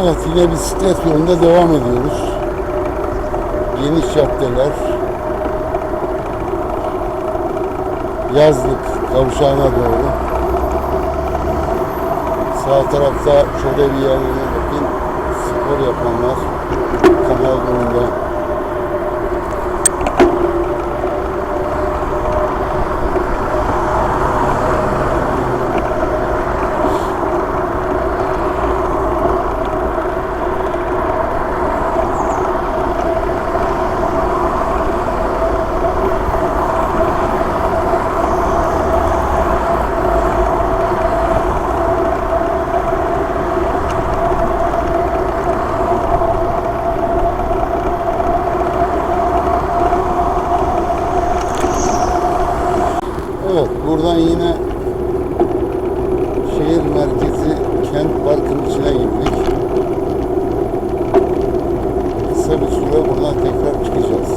Evet yine bisiklet yolunda devam ediyoruz. Geniş caddeler. Yazlık kavşağına doğru. Sağ tarafta şöyle bir yerlere bakın. Spor yapanlar. Kanal boyunda. Evet buradan yine şehir merkezi kent parkın içine girdik. Kısa bir süre buradan tekrar çıkacağız.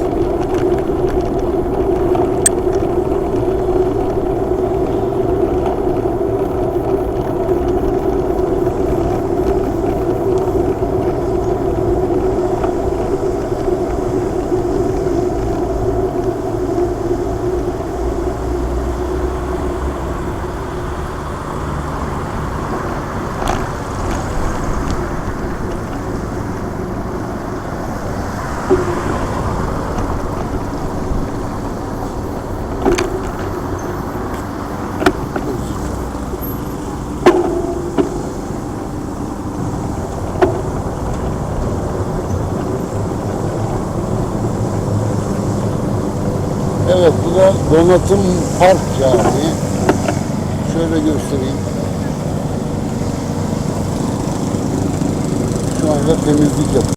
Evet bu da Donatım Park Camii. Şöyle göstereyim. Şu anda temizlik yapıyor.